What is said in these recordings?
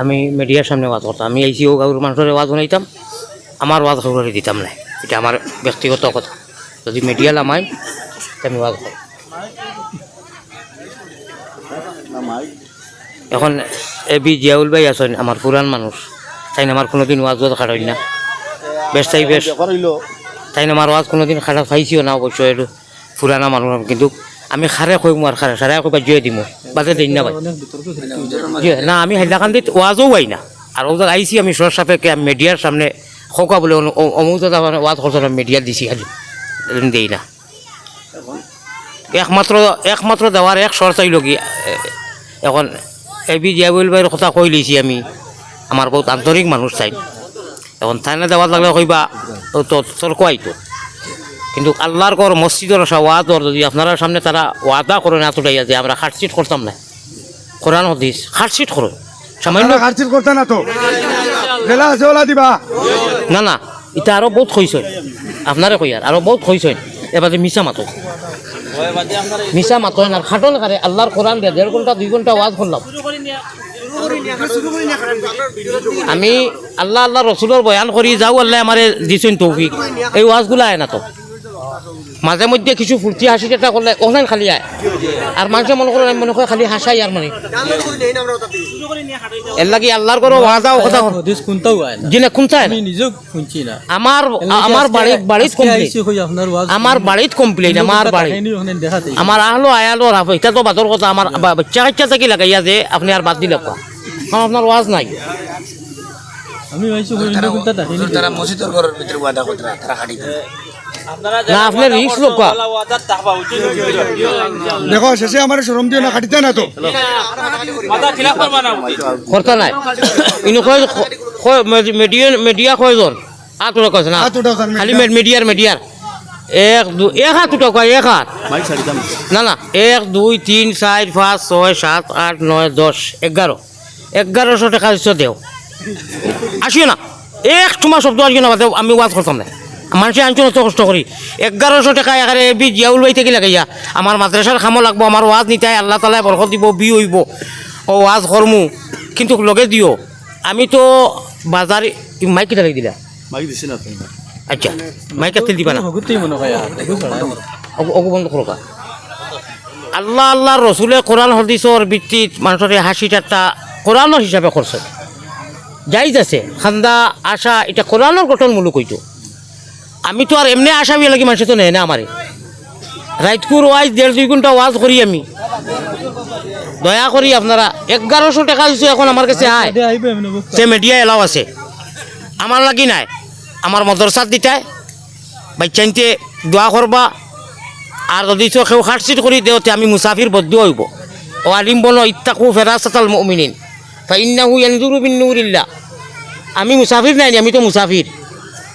আমি মিডিয়ার সামনে ওয়াজ করতাম। আমি আইসি ও গাঁর মানুষের ওয়াজ শুনাইতাম আমার ওয়াজ খবর দিতাম না। এটা আমার ব্যক্তিগত কথা। যদি মিডিয়া লামাই আমি ওয়াজ করব এখন এ বি জিয়াউল ভাই আছেন, আমার পুরান মানুষ। তাই আমার কোনোদিন ওয়াজ ওয়াজ খাটাই না। বেশ তাই বেশ। তাই আমার ওয়াজ কোনোদিন খাটা পাইছিও না অবশ্য এইটো পুরানা মানুষ। কিন্তু আমি খাৰে কই মোৰ খাৰে চাৰে কই বাজিয়ে দিম বাজে দিন না ভাই না, আমি হাইলাকান্দিত ওয়াজও পাই না। আর ওদের আইসি আমি সর সাপেক্ষে মিডিয়ার সামনে খোকা বলে অমুক মানে ওয়াজ করছে মিডিয়া দিছি খালি। দেই না। একমাত্র একমাত্র দেওয়ার এক সর চাইল কি এখন এ বি জিয়াবুল ভাইয়ের কথা কই লইছি আমি আমার বহুত আন্তরিক মানুষ চাই। এখন থাইনা দেওয়ার লাগলে কইবা তো তোর কয়তো কিন্তু আল্লাহর কর মসজিদের ওয়াদর যদি আপনারা সামনে তারা ওয়াদা করেন এতটাই যে আমরা হাটসিট করতাম না। কোরআন হদিস হাটসিট করো। সামান্য খার্চির করতে না তো? আছে দিবা। না না এটা আরও বহুত খইছে আপনারে কই আর আরও বহুত খইছে এবার মিছা মাতো। মিছা মাতো আর খাটন কারে আল্লাহর কোরআন দিয়ে দেড় ঘণ্টা দুই ঘণ্টা ওয়াজ করলাম আমি আল্লাহ আল্লাহ রসুলের বয়ান করি যাও আল্লাহ আমারে দিছেন তৌফিক। এই ওয়াজগুলা আয় না তো। মাঝে মধ্যে কিছু ফুর্তি হাসি এটা করলে ওখানে খালি আয়। আর মানুষে মনে করেন মনে করে খালি হাসাই আর মানে। এর লাগি আল্লাহর করো ওয়াজা ও কথা হদিস কোনটাও আয় না। জিনে আমি নিজেও শুনছি না। আমার আমার বাড়িত বাড়িত ওয়াজ আমার বাড়িত কমপ্লেইন আমার বাড়িত দেখাতে। আমার আহলো আয়ালো রাফ এটা তো বাদর কথা আমার বাচ্চা কাচ্চা থেকে লাগাইয়া যে আপনি আর বাদ দিলে কারণ আপনার ওয়াজ নাই। আমি হিন্দু তারা মসজিদের ঘরের ভিতরে ওয়াদা না, তারা খাটি করে। না আপনার রিক্স লোক দেখো শেষে আমার দিও না খাটিতে না তো করতে নাই ইনো কয় কয় মিডিয়া মিডিয়া কয়জন হাত উঠা কয়ছে না খালি মিডিয়ার মিডিয়ার এক দু এক হাত উঠা কয় এক হাত না না এক দুই তিন চার পাঁচ ছয় সাত আট নয় দশ এগারো এগারোশো টাকা দিচ্ছ দেও আসিও না এক তোমার শব্দ আসিও না আমি ওয়াজ করতাম না মানুষে আনছো না তো কষ্ট করি এগারোশো টাকা এখানে বি জিয়াউল বাই থেকে লাগাইয়া আমার মাদ্রাসার খামো লাগবো আমার ওয়াজ নিতাই আল্লাহ তালাই বরকত দিব বি হইব। ও ওয়াজ করমু কিন্তু লগে দিও। আমি তো বাজারে মাইক কিটা লাগি দিলা? মাইক দিছি না আচ্ছা মাইক তেল দিবা না। অগু বন্ধ করো আল্লাহ আল্লাহ রসুলে কোরআন হদিসর ভিত্তিত মানুষের হাসি ঠাট্টা কোরআনের হিসাবে করছে যাইজ আছে। খান্দা আশা এটা কোরআনের গঠনমূলক হইতো আমি তো আর এমনি বিয়ে লাগি মানুষে তো নেয় না আমারে? রাইতকুর ওয়াইজ দেড় দুই ঘণ্টা ওয়াজ করি আমি। দয়া করি আপনারা এগারোশো টাকা দিছো এখন আমার কাছে আয়। সে মিডিয়া এলাও আছে। আমার লাগি নাই। আমার মদরসাত দিতাই বাচ্চাইনতে দোয়া করবা। আর যদি তো কেউ হার্টসিট করে দেওতে আমি মুসাফির বদ্ধ হইব। ও আলিম বলো ইত্তাকু ফেরাসাতাল মুমিনিন। ফাইন্নাহু ইয়ানজুরু বিন নূরিল্লাহ। আমি মুসাফির নাই আমি তো মুসাফির।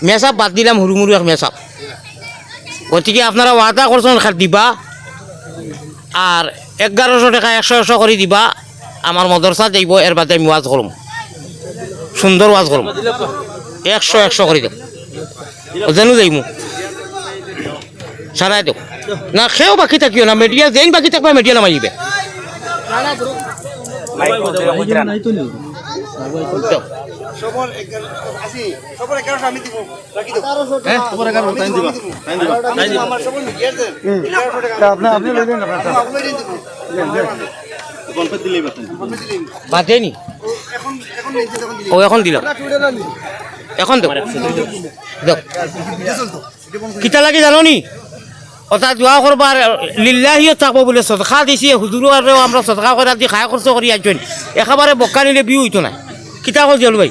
মেসাপ বাদ দিলাম হুরুমুরু এক মেসাপ গতিকে আপনারা ওয়াদা করছেন দিবা। আর এগারোশো টাকা একশো একশো করে দিবা। আমার মদরসা যাইব এর বাদে আমি ওয়াজ করম সুন্দর ওয়াজ করম একশো একশো করে দেব জানো যাইমু সারাই দেব না সেও বাকি থাকিও না মিডিয়া যেন বাকি থাকবে মিডিয়া নামাইবে নাই তো নি দেও। আপনি আপনি লই দিন আপনার বাদে নি ও এখন দিলাম এখন কিতা লাগে জানো নি অর্থাৎ দোয়া করবার লিল্লাহিও থাকব বলে সদকা দিছি হুজুরেও আমরা সদকা করে দি খায় খরচ করি আনছেন একেবারে বক্কা নিলে বিউ হইতো না কিতা কর জল ভাই?